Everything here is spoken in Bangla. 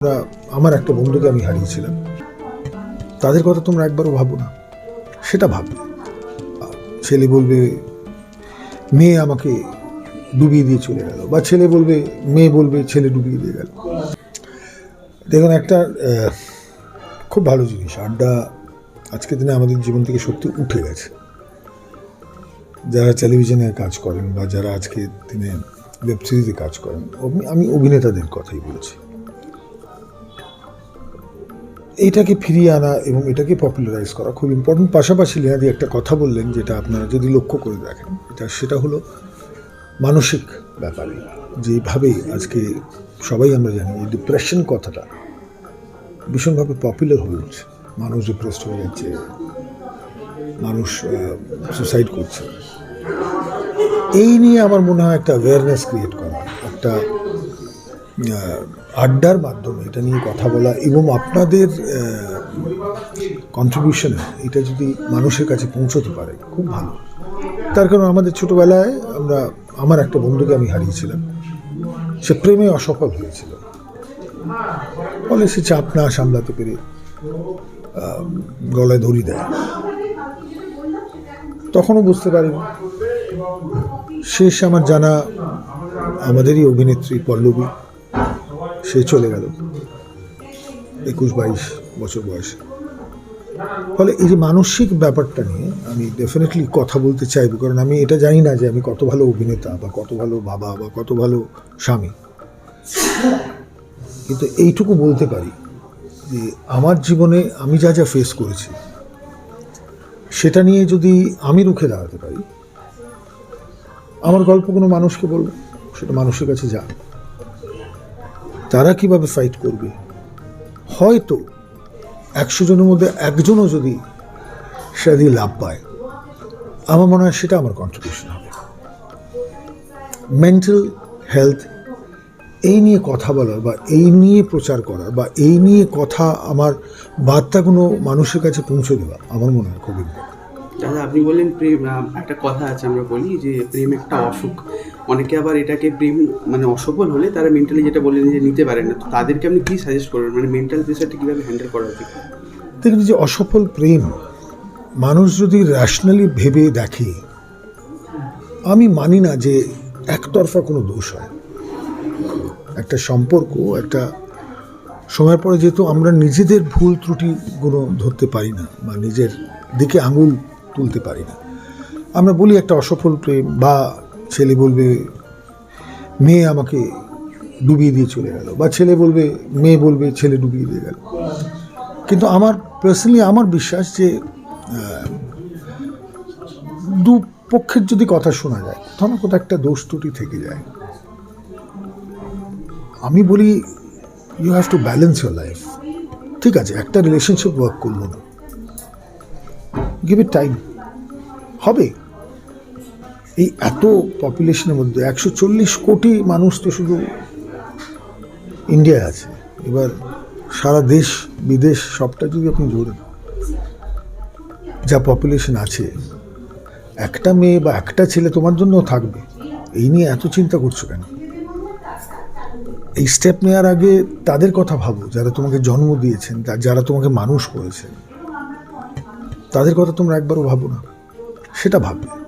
আমরা আমার একটা বন্ধুকে আমি হারিয়েছিলাম। তাদের কথা তোমরা একবারও ভাবো না। সেটা ভাববে ছেলে বলবে, মেয়ে আমাকে ডুবিয়ে দিয়ে চলে গেল। বা ছেলে বলবে, মেয়ে বলবে, ছেলে ডুবিয়ে দিয়ে গেল। দেখুন, একটা খুব ভালো জিনিস। আড্ডা আজকের দিনে আমাদের জীবন থেকে সত্যি উঠে গেছে। যারা টেলিভিশনে কাজ করেন বা যারা আজকে দিনে ওয়েব সিরিজে কাজ করেন আমি অভিনেতাদের কথাই বলছি। এইটাকে ফিরিয়ে আনা এবং এটাকে পপুলারাইজ করা খুব ইম্পর্টেন্ট পাশাপাশি লিয়াদি একটা কথা বললেন যেটা আপনারা যদি লক্ষ্য করে দেখেন, এটা সেটা হলো মানসিক ব্যাপারে। যেভাবে আজকে সবাই আমরা জানি এই ডিপ্রেশন কথাটা ভীষণভাবে পপুলার হয়ে উঠছে। মানুষ ডিপ্রেসড হয়ে যাচ্ছে, মানুষ সুসাইড করছে। এই নিয়ে আমার মনে হয় একটা অ্যাওয়ারনেস ক্রিয়েট করা, একটা আড্ডার মাধ্যমে এটা নিয়ে কথা বলা এবং আপনাদের কন্ট্রিবিউশনে এটা যদি মানুষের কাছে পৌঁছতে পারে, খুব ভালো। তার কারণ আমাদের ছোটোবেলায় আমরা, আমার একটা বন্ধুকে আমি হারিয়েছিলাম। সে প্রেমে অসফল হয়েছিল। ফলে সে চাপ না সামলাতে পেরে গলায় দড়ি দেয়। তখনও বুঝতে পারিনি শেষ আমার জানা আমাদেরই অভিনেত্রী পল্লবী। সে চলে গেল। একুশ বাইশ বছর বয়সে। ফলে এই যে মানসিক ব্যাপারটা নিয়ে আমি ডেফিনেটলি কথা বলতে চাইব, কারণ আমি এটা জানি না যে আমি কত ভালো অভিনেতা বা কত ভালো বাবা বা কত ভালো স্বামী। কিন্তু এইটুকু বলতে পারি যে আমার জীবনে আমি যা যা ফেস করেছি, সেটা নিয়ে যদি আমি রুখে দাঁড়াতে পারি, আমার গল্প কোনো মানুষকে বলব, সেটা মানুষের কাছে যাক তারা কীভাবে ফাইট করবে? হয়তো একশো জনের মধ্যে একজনও যদি সেটা দিয়ে লাভ পায়, আমার মনে হয় সেটা আমার কন্ট্রিবিউশন হবে। মেন্টাল হেলথ এই নিয়ে কথা বলার বা এই নিয়ে প্রচার করার বা এই নিয়ে কথা আমার বার্তাগুলো মানুষের কাছে পৌঁছে দেওয়া আমার মনে হয় খুব ইম্পর্টেন্ট দাদা, আপনি বললেন প্রেম একটা কথা আছে আমরা বলি যে প্রেম একটা অসুখ। অনেকে আবার এটাকে প্রেম মানে অসফল হলে তারা মেন্টালি যেটা বললেন যে নিতে পারে না। তো তাদেরকে আপনি কি সাজেস্ট করবেন? মানে মেন্টাল প্রেশারটা কীভাবে হ্যান্ডেল করা উচিত? দেখুন যে অসফল প্রেম, মানুষ যদি র্যাশনালি ভেবে দেখে, আমি মানি না যে একতরফা কোনো দোষ হয়। একটা সম্পর্ক, একটা সময়ের পরে যেহেতু আমরা নিজেদের ভুল ত্রুটিগুলো ধরতে পারি না, বা নিজের দিকে আঙুল তুলতে পারি না। আমরা বলি একটা অসফল প্রেম, বা ছেলে বলবে, মেয়ে আমাকে ডুবিয়ে দিয়ে চলে গেল। বা ছেলে বলবে, মেয়ে বলবে, ছেলে ডুবিয়ে দিয়ে গেল। কিন্তু আমার পার্সোনালি আমার বিশ্বাস যে দু পক্ষের যদি কথা শোনা যায় কোথাও না কোথাও একটা দোষ ত্রুটি থেকে যায়। আমি বলি you have to balance your life ঠিক আছে, একটা রিলেশনশিপ ওয়ার্ক করল না। গিভ ইট টাইম হবে? এই এত পপুলেশনের মধ্যে একশো চল্লিশ কোটি মানুষ তো শুধু ইন্ডিয়ায় আছে। এবার সারা দেশ, বিদেশ, সবটা যদি আপনি ধরেন যা পপুলেশন আছে, একটা মেয়ে বা একটা ছেলে তোমার জন্যও থাকবে। এই নিয়ে এত চিন্তা করছ কেন? এই স্টেপ নেওয়ার আগে তাদের কথা ভাবো, যারা তোমাকে জন্ম দিয়েছেন যারা তোমাকে মানুষ করেছেন। তাদের কথা তোমরা একবারও ভাবো না। সেটা ভাববে।